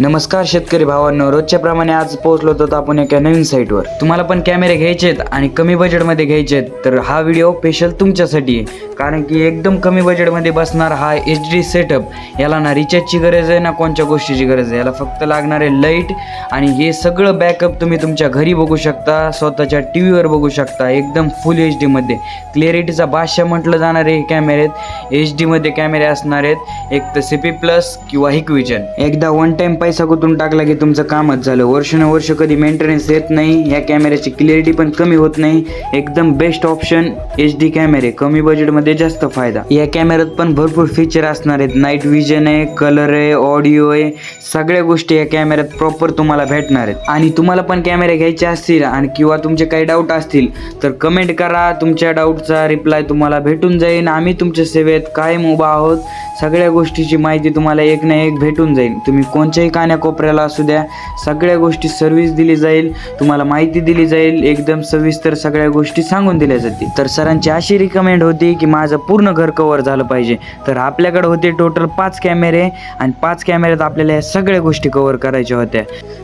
नमस्कार शेतकरी भावांनो रोजच्या प्रमाणे आज पोहोचलो होतो आपण एका नवीन साईटवर तुम्हाला पण कॅमेरे घ्यायचे आहेत आणि कमी बजेटमध्ये घ्यायचे आहेत तर हा व्हिडिओ स्पेशल तुमच्यासाठी आहे. कारण की एकदम कमी बजेटमध्ये बसणार हा एच डी सेटअप याला ना रिचार्जची गरज आहे ना कोणत्या गोष्टीची गरज आहे. याला फक्त लागणारे लाइट आणि हे सगळं बॅकअप तुम्ही तुमच्या घरी बघू शकता स्वतःच्या टी व्हीवर बघू शकता एकदम फुल एच डीमध्ये क्लिअरिटीचा बादशाह म्हटलं जाणारे हे कॅमेरे आहेत एच डीमध्ये कॅमेरे असणार आहेत एक तर सी पी प्लस किंवा हिकविजन एकदा वन टाईम पाहिजे पैसा गुतून टाकला की तुमचं कामच झालं. वर्षानुवर्ष कधी मेंटेनन्स येत नाही या कॅमेऱ्याची क्लिअरिटी पण कमी होत नाही. एकदम बेस्ट ऑप्शन एच डी कॅमेरे कमी बजेटमध्ये जास्त फायदा. या कॅमेऱ्यात पण भरपूर फीचर असणार आहेत. नाईट विजन आहे कलर आहे ऑडिओ आहे. सगळ्या गोष्टी या कॅमेऱ्यात प्रॉपर तुम्हाला भेटणार आहेत. आणि तुम्हाला पण कॅमेरे घ्यायचे असतील आणि किंवा तुमचे काही डाऊट असतील तर कमेंट करा. तुमच्या डाऊटचा रिप्लाय तुम्हाला भेटून जाईल. आम्ही तुमच्या सेवेत कायम उभा आहोत. सगळ्या गोष्टीची माहिती तुम्हाला एक ना एक भेटून जाईल. तुम्ही कोणत्याही कान्याकोपऱ्याला असू द्या. सगळ्या गोष्टी सर्व्हिस दिली जाईल. तुम्हाला माहिती दिली जाईल. एकदम सविस्तर सगळ्या गोष्टी सांगून दिल्या जातील. तर सरांची अशी रिकमेंड होती की माझं पूर्ण घर कवर झालं पाहिजे. तर आपल्याकडे होते टोटल पाच कॅमेरे आणि पाच कॅमेऱ्यात आपल्याला या सगळ्या गोष्टी कव्हर करायच्या होत्या.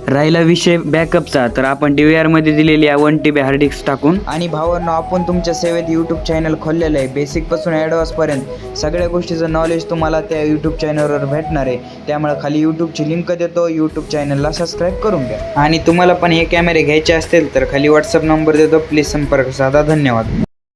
राहिला विषय बॅकअपचा तर आपण डी व्ही आरमध्ये दिलेली आहे one T B hard disk टाकून. आणि भावांनो आपण तुमच्या सेवेत यूट्यूब चॅनल खोललेलं आहे. बेसिकपासून ॲडव्हान्सपर्यंत सगळ्या गोष्टीचं नॉलेज तुम्हाला त्या यूट्यूब चॅनलवर भेटणार आहे. त्यामुळे खाली यूट्यूबची लिंक देतो यूट्यूब चॅनलला सबस्क्राईब करून घ्या. आणि तुम्हाला पण हे कॅमेरे घ्यायचे असतील तर खाली व्हॉट्सअप नंबर देतो. प्लीज संपर्क साधा. धन्यवाद.